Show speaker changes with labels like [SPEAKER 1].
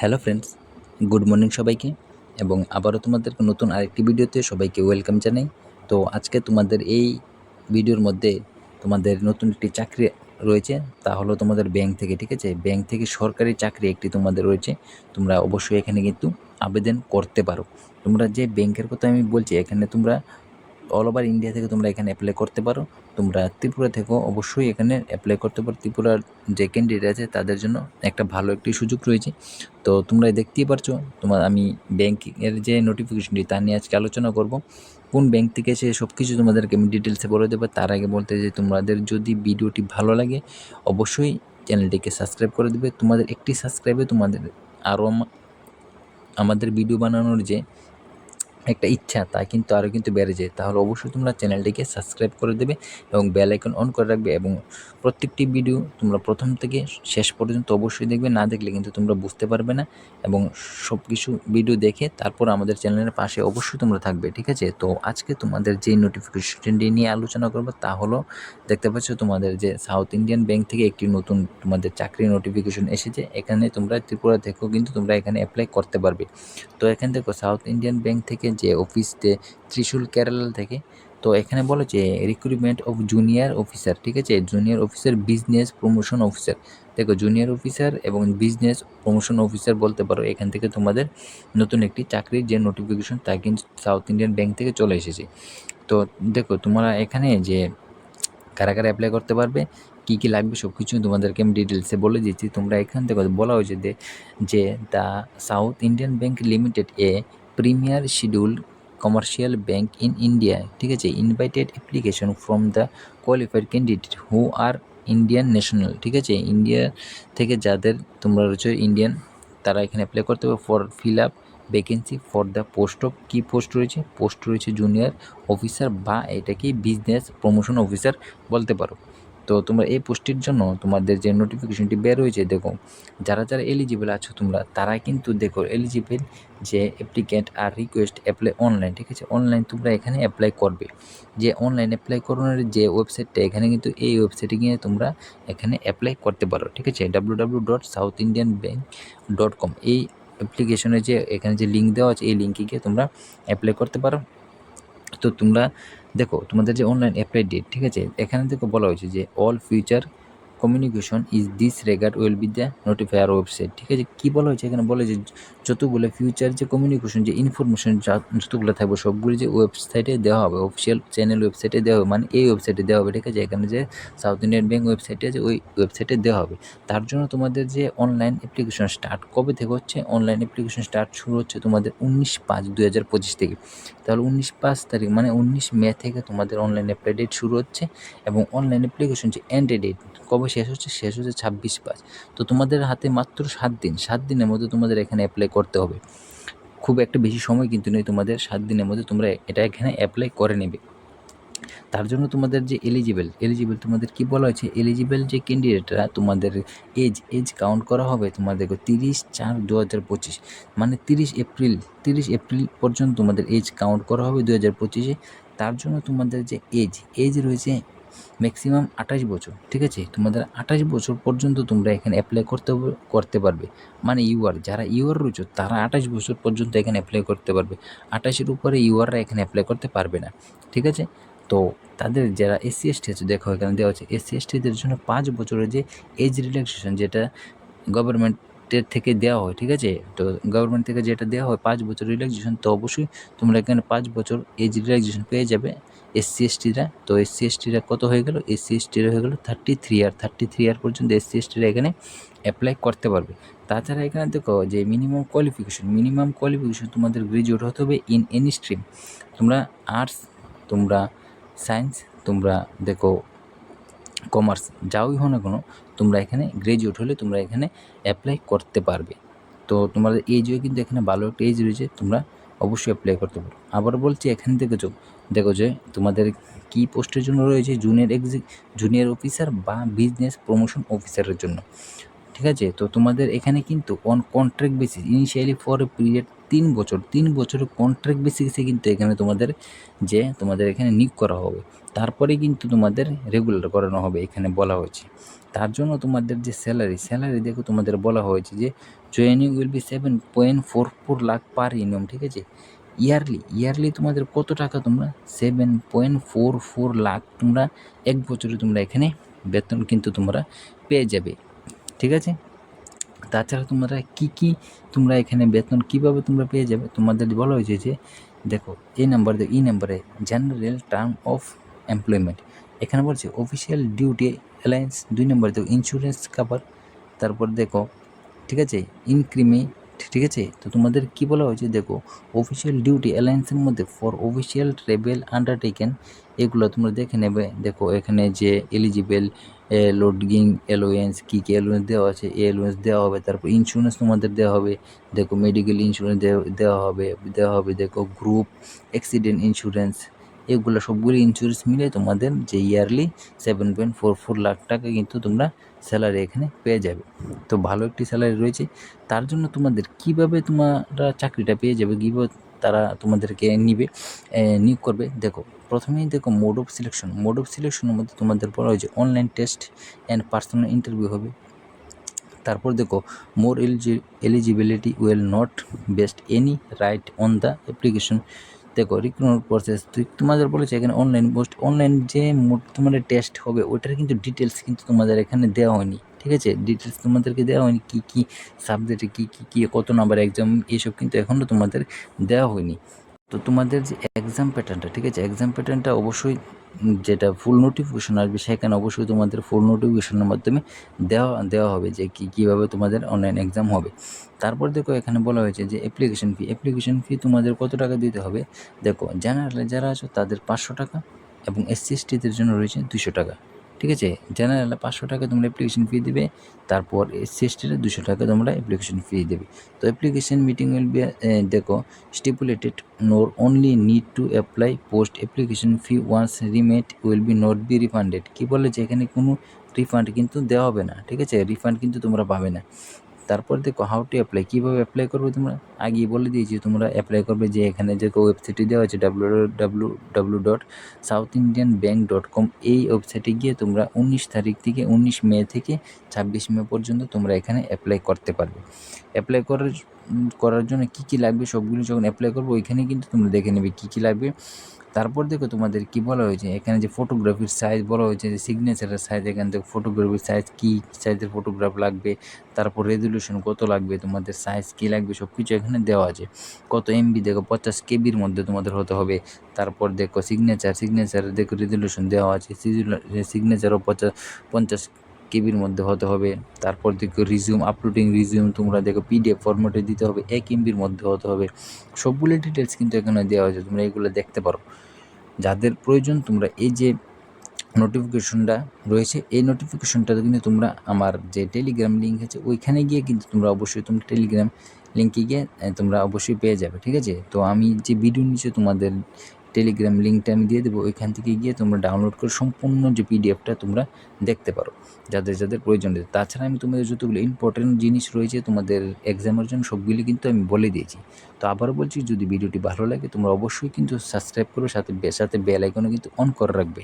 [SPEAKER 1] Hello friends, good morning সবাইকে এবং আবারও তোমাদের নতুন আরেকটি ভিডিওতে সবাইকে ওয়েলকাম জানাই। তো আজকে তোমাদের এই ভিডিওর মধ্যে তোমাদের নতুন একটি চাকরি রয়েছে, তা হলো তোমাদের ব্যাংক থেকে, ঠিক আছে? ব্যাংক থেকে সরকারি চাকরি একটি তোমাদের রয়েছে, তোমরা অবশ্যই এখানে কিন্তু আবেদন করতে পারো। তোমরা যে ব্যাংকের কথা আমি বলছি, এখানে তোমরা অল ওভার ইন্ডিয়া থেকে তোমরা এখানে অ্যাপ্লাই করতে পারো। তোমরা ত্রিপুরা থেকেও অবশ্যই এখানে অ্যাপ্লাই করতে পারো। ত্রিপুরার যে ক্যান্ডিডেট আছে, তাদের জন্য একটা ভালো একটি সুযোগ রয়েছে। তো তোমরা দেখতেই পারছ, তোমার আমি ব্যাংকের যে নোটিফিকেশনটি তা নিয়ে আজকে আলোচনা করব। কোন ব্যাংক থেকে এসে সব কিছু তোমাদেরকে আমি ডিটেলসে বলে দেবো। তার আগে বলতে যে তোমাদের যদি ভিডিওটি ভালো লাগে, অবশ্যই চ্যানেলটিকে সাবস্ক্রাইব করে দেবে। তোমাদের একটি সাবস্ক্রাইবে তোমাদের আরও আমাদের ভিডিও বানানোর যে একটা ইচ্ছা, তা কিন্তু আরও কিন্তু বেড়ে যায়। তাহলে অবশ্যই তোমরা চ্যানেলটিকে সাবস্ক্রাইব করে দেবে এবং বেল আইকন অন করে রাখবে এবং প্রত্যেকটি ভিডিও তোমরা প্রথম থেকে শেষ পর্যন্ত অবশ্যই দেখবে। না দেখলে কিন্তু তোমরা বুঝতে পারবে না এবং সব কিছু ভিডিও দেখে তারপর আমাদের চ্যানেলের পাশে অবশ্যই তোমরা থাকবে, ঠিক আছে? তো আজকে তোমাদের যে নোটিফিকেশনটি নিয়ে আলোচনা করব তা হলো, দেখতে পাচ্ছ তোমাদের যে সাউথ ইন্ডিয়ান ব্যাংক থেকে একটি নতুন তোমাদের চাকরি নোটিফিকেশন এসেছে। এখানে তোমরা ত্রিপুরা থেকেও কিন্তু তোমরা এখানে অ্যাপ্লাই করতে পারবে। তো এখান থেকে সাউথ ইন্ডিয়ান ব্যাংক থেকে যে অফিসতে ত্রিশূল কেরালা থেকে। তো এখানে বলো যে রিক্রুটমেন্ট অফ জুনিয়র অফিসার ঠিক আছে? Junior officer business promotion officer দেখো জুনিয়র অফিসার এবং বিজনেস প্রমোশন অফিসার বলতে পারো, এখান থেকে তোমাদের নতুন একটি চাকরির যে নোটিফিকেশন তা কিন্তু সাউথ ইন্ডিয়ান ব্যাংক থেকে চলে এসেছে। তো দেখো, তোমরা এখানে যে কারা কারা অ্যাপ্লাই করতে পারবে, কী কী লাগবে সব কিছু তোমাদেরকে আমি ডিটেলসে বলে দিচ্ছি। তোমরা এখান থেকে বলা হয়েছে যে the South Indian bank limited a premier schedule commercial bank in India ঠিক আছে? Invited application from the qualified candidate who are Indian national ঠিক আছে? ইন্ডিয়া থেকে যাদের তোমরা রয়েছে ইন্ডিয়ান তারা এখানে অ্যাপ্লাই করতে হবে for fill up vacancy for the post of key post রয়েছে? পোস্ট রয়েছে জুনিয়র অফিসার বা এটাকে বিজনেস প্রমোশন অফিসার বলতে পারো। তো তোমরা এই পোস্টের জন্য তোমাদের যে নোটিফিকেশনটি বের হয়েছে, দেখো, যারা যারা এলিজিবল আছো তোমরা তারা কিন্তু দেখো এলিজিবল যে applicant are request apply online ঠিক আছে? অনলাইন তোমরা এখানে অ্যাপ্লাই করবে। যে অনলাইন অ্যাপ্লাই করানোর যে ওয়েবসাইটটা এখানে কিন্তু এই ওয়েবসাইটে গিয়ে তোমরা এখানে অ্যাপ্লাই করতে পারো, ঠিক আছে? W W dot South Indian bank dot com এই অ্যাপ্লিকেশনের যে এখানে যে লিঙ্ক দেওয়া আছে, এই লিঙ্কে গিয়ে তোমরা অ্যাপ্লাই করতে পারো। তো তোমরা দেখো তোমাদের যে অনলাইন অ্যাপ্লাই ডেট ঠিক আছে? এখানে দেখো বলা হয়েছে যে all future communication is this regard will be the notifier website ঠিক আছে? কী বলা হয়েছে এখানে? বলে যে যতগুলো ফিউচার যে কমিউনিকেশন যে ইনফরমেশন যতগুলো থাকবে, সবগুলো যে ওয়েবসাইটে দেওয়া হবে অফিসিয়াল চ্যানেল ওয়েবসাইটে দেওয়া হবে মানে এই ওয়েবসাইটে দেওয়া হবে, ঠিক আছে? এখানে যে সাউথ ইন্ডিয়ান ব্যাঙ্ক ওয়েবসাইটে আছে, ওই ওয়েবসাইটে দেওয়া হবে। তার জন্য তোমাদের যে অনলাইন অ্যাপ্লিকেশন স্টার্ট কবে থেকে হচ্ছে? অনলাইন অ্যাপ্লিকেশন স্টার্ট শুরু হচ্ছে তোমাদের উনিশ পাঁচ দু হাজার পঁচিশ থেকে। তাহলে উনিশ পাঁচ তারিখ মানে উনিশ মে থেকে তোমাদের অনলাইন অ্যাপ্লাই ডেট শুরু হচ্ছে এবং অনলাইন অ্যাপ্লিকেশন যে এন্ড ডেট কবে শেষ হচ্ছে? শেষ হচ্ছে ছাব্বিশ পাঁচ। তো তোমাদের হাতে মাত্র সাত দিন। সাত দিনের মধ্যে তোমাদের এখানে অ্যাপ্লাই করতে হবে। খুব একটা বেশি সময় কিন্তু নেই তোমাদের। সাত দিনের মধ্যে তোমরা এটা এখানে অ্যাপ্লাই করে নেবে। তার জন্য তোমাদের যে এলিজিবল এলিজিবেল তোমাদের কি বলা হয়েছে? এলিজিবল যে ক্যান্ডিডেটরা তোমাদের এজ এজ কাউন্ট করা হবে তোমাদের তিরিশ চার দু হাজার পঁচিশ। মানে তিরিশ এপ্রিল তিরিশ এপ্রিল পর্যন্ত তোমাদের এজ কাউন্ট করা হবে দু হাজার পঁচিশে। তার জন্য তোমাদের যে এজ এজ রয়েছে ম্যাক্সিমাম আঠাশ বছর, ঠিক আছে? তোমাদের আঠাশ বছর পর্যন্ত তোমরা এখানে অ্যাপ্লাই করতে করতে পারবে। মানে ইউআর যারা ইউআর রয়েছে, তারা আঠাশ বছর পর্যন্ত এখানে অ্যাপ্লাই করতে পারবে। আঠাশের উপরে ইউআররা এখানে অ্যাপ্লাই করতে পারবে না, ঠিক আছে? তো তাদের যারা এসসি এসটি আছে, দেখো এখানে দেওয়া আছে এসসি এসটিদের জন্য পাঁচ বছরের যে এজ রিল্যাক্সেশন যেটা গভর্নমেন্টের থেকে দেওয়া হয়, ঠিক আছে? তো গভর্নমেন্ট থেকে যেটা দেওয়া হয়, পাঁচ বছর রিল্যাক্সেশন তো অবশ্যই তোমরা এখানে পাঁচ বছর এজ রিল্যাক্সেশন পেয়ে যাবে। এসসি এসটিরা তো এসসি এসটিরা কত হয়ে গেল? এসসি এসটিরা হয়ে গেল thirty three year thirty three year পর্যন্ত এসসি এসটিরা এখানে অ্যাপ্লাই করতে পারবে। তাছাড়া এখানে দেখো যে মিনিমাম কোয়ালিফিকেশন মিনিমাম কোয়ালিফিকেশন তোমাদের গ্রাজুয়েট হতে হবে ইন এনি স্ট্রিম তোমরা আর্টস তোমরা সায়েন্স তোমরা দেখো কমার্স যাওই হো না কোনো, তোমরা এখানে গ্রাজুয়েট হলে তোমরা এখানে অ্যাপ্লাই করতে পারবে। তো তোমাদের এজও কিন্তু এখানে ভালো একটা এজ রয়েছে, তোমরা অবশ্যই অ্যাপ্লাই করতে পারো। আবার বলছি, এখানে দেখেছ, দেখো যে তোমাদের কী পোস্টের জন্য রয়েছে? জুনিয়র এক্সি জুনিয়র অফিসার বা বিজনেস প্রমোশন অফিসারের জন্য। ঠিক আছে? তো তোমাদের এখানে কিন্তু on contract basis initially for a period তিন বছর, তিন বছরের কন্ট্রাক্ট বেসিসে কিন্তু এখানে তোমাদের যে তোমাদের এখানে নিয়োগ করা হবে। তারপরে কিন্তু তোমাদের রেগুলার করানো হবে এখানে বলা হয়েছে। তার জন্য তোমাদের যে স্যালারি স্যালারি দেখো তোমাদের বলা হয়েছে যে joining will be seven point four four lakh per annum ঠিক আছে? ইয়ারলি ইয়ারলি তোমাদের কত টাকা তোমরা? Seven point four four lakh তোমরা এক বছরে তোমরা এখানে বেতন কিন্তু তোমরা পেয়ে যাবে, ঠিক আছে? তাছাড়া তোমরা কি কি তোমরা এখানে বেতন কীভাবে তোমরা পেয়ে যাবে? তোমাদের বলা হয়েছে যে, দেখো, এই নাম্বার দেখো এই নাম্বারে জেনারেল টার্ম অফ এমপ্লয়মেন্ট এখানে বলছে অফিসিয়াল ডিউটি অ্যালায়েন্স দুই নম্বর দেখো ইন্স্যুরেন্স কাভার তারপর দেখো, ঠিক আছে ইনক্রিমেন্ট ঠিক আছে? তো তোমাদের কি বলা হয়েছে? দেখো অফিসিয়াল ডিউটি অ্যালায়েন্সের মধ্যে ফর অফিসিয়াল ট্রেভেল আন্ডারটেকেন এগুলো তোমরা দেখে নেবে। দেখো, এখানে যে এলিজিবেল লোডিং অ্যালোয়েন্স কী কী অ্যালোয়েন্স দেওয়া আছে, এই অ্যালোয়েন্স দেওয়া হবে, তারপর ইন্স্যুরেন্স তোমাদের দেওয়া হবে, দেখো মেডিকেল ইন্স্যুরেন্স দেওয়া হবে দেওয়া হবে, দেখো গ্রুপ অ্যাক্সিডেন্ট ইন্স্যুরেন্স এগুলো সবগুলি ইন্স্যুরেন্স মিলে তোমাদের যে yearly seven point four four lakh টাকা কিন্তু তোমরা স্যালারি এখানে পেয়ে যাবে। তো ভালো একটি স্যালারি রয়েছে, তার জন্য তোমাদের কীভাবে তোমরা চাকরিটা পেয়ে যাবে, কীভাবে তারা তোমাদেরকে নিবে নিয়োগ করবে, দেখো প্রথমেই দেখো mode of selection mode of সিলেকশনের মধ্যে তোমাদের বলা হয়েছে online test and personal interview হবে। তারপর দেখো more elegy eligibility will not best any right on the application দেখো রিক্রুটমেন্ট প্রসেস তুই তোমাদের বলেছে এখানে অনলাইন পোস্ট অনলাইন যে তোমাদের টেস্ট হবে, ওইটার কিন্তু ডিটেলস কিন্তু তোমাদের এখানে দেওয়া হয়নি। ঠিক আছে? ডিটেলস তোমাদেরকে দেওয়া হয়নি, কী কী সাবজেক্টে কী কী কী, কত নাম্বার এক্সাম এইসব কিন্তু এখনও তোমাদের দেওয়া হয়নি। তো তোমাদের যে এক্সাম প্যাটার্নটা ঠিক আছে? এক্সাম প্যাটার্নটা অবশ্যই যেটা ফুল নোটিফিকেশন আসবে, সেখানে অবশ্যই তোমাদের ফুল নোটিফিকেশনের মাধ্যমে দেওয়া দেওয়া হবে যে কী, কীভাবে তোমাদের অনলাইন এক্সাম হবে। তারপর দেখো, এখানে বলা হয়েছে যে অ্যাপ্লিকেশন ফি অ্যাপ্লিকেশন ফি তোমাদের কত টাকা দিতে হবে? দেখো জেনারেলে যারা আছো তাদের পাঁচশো টাকা এবং এসসি এসটিদের জন্য রয়েছে দুশো টাকা। ঠিক আছে? জেনারেলে পাঁচশো টাকা তোমরা অ্যাপ্লিকেশন ফি দেবে, তারপর এসসি এসটিতে দুশো টাকা তোমরা অ্যাপ্লিকেশন ফি দেবে। তো অ্যাপ্লিকেশন মিটিং উইল বি দেখো stipulated nor only need to apply post application fee once remit will be not be refunded কী বলে যে এখানে কোনো রিফান্ড কিন্তু দেওয়া হবে না, ঠিক আছে? রিফান্ড কিন্তু তোমরা পাবে না। তারপর দেখো হাউ টু অ্যাপ্লাই কীভাবে অ্যাপ্লাই করবে তোমরা? আগেই বলে দিয়েছি, তোমরা অ্যাপ্লাই করবে যে এখানে যে ওয়েবসাইটটি দেওয়া আছে W W W dot South Indian bank dot com এই ওয়েবসাইটে গিয়ে তোমরা উনিশ তারিখ থেকে, উনিশ মে থেকে ছাব্বিশ মে পর্যন্ত তোমরা এখানে অ্যাপ্লাই করতে পারবে। অ্যাপ্লাই করার করার জন্য কী কী লাগবে সবগুলো যখন অ্যাপ্লাই করব ওইখানে কিন্তু তোমরা দেখে নেবে কী কী লাগবে। তারপর দেখো তোমাদের কি বলা হয়েছে, এখানে যে ফটোগ্রাফির সাইজ বলা হয়েছে, যে সিগনেচারের সাইজ এখান থেকে ফটোগ্রাফির সাইজ কী সাইজের ফটোগ্রাফ লাগবে, তারপর রেজলিউশন কত লাগবে, তোমাদের সাইজ কী লাগবে সব কিছু এখানে দেওয়া আছে। কত এমবি দেখো, পঞ্চাশ কেবির মধ্যে তোমাদের হতে হবে। তারপর দেখো সিগনেচার সিগনেচার দেখো রেজলিউশন দেওয়া আছে সিগনেচারও পঞ্চাশ পঞ্চাশ কেবির মধ্যে হতে হবে। তারপর দেখো রিজিউম আপলোডিং রিজিউম তোমরা দেখো পিডিএফ ফরম্যাটে দিতে হবে, এক এমবির মধ্যে হতে হবে। সবগুলো ডিটেলস কিন্তু এখানে দেওয়া হয়েছে, তোমরা এগুলো দেখতে পারো। যাদের প্রয়োজন তোমরা এই যে নোটিফিকেশনটা রয়েছে, এই নোটিফিকেশনটা কিন্তু তোমরা আমার যে টেলিগ্রাম লিঙ্ক আছে, ওইখানে গিয়ে কিন্তু তোমরা অবশ্যই তোমরা টেলিগ্রাম লিঙ্কে গিয়ে তোমরা অবশ্যই পেয়ে যাবে, ঠিক আছে? তো আমি যে ভিডিও নিচে তোমাদের টেলিগ্রাম লিঙ্কটা আমি দিয়ে দেবো, ওইখান থেকে গিয়ে তোমরা ডাউনলোড করে সম্পূর্ণ যে পিডিএফটা তোমরা দেখতে পারো, যাদের যাদের প্রয়োজন রয়েছে। তাছাড়া আমি তোমাদের যতগুলো ইম্পর্টেন্ট জিনিস রয়েছে তোমাদের এক্সামের জন্য সবগুলি কিন্তু আমি বলে দিয়েছি। তো আবার বলছি, যদি ভিডিওটি ভালো লাগে তোমরা অবশ্যই কিন্তু সাবস্ক্রাইব করো সাথে সাথে বেল আইকনও কিন্তু অন করে রাখবে।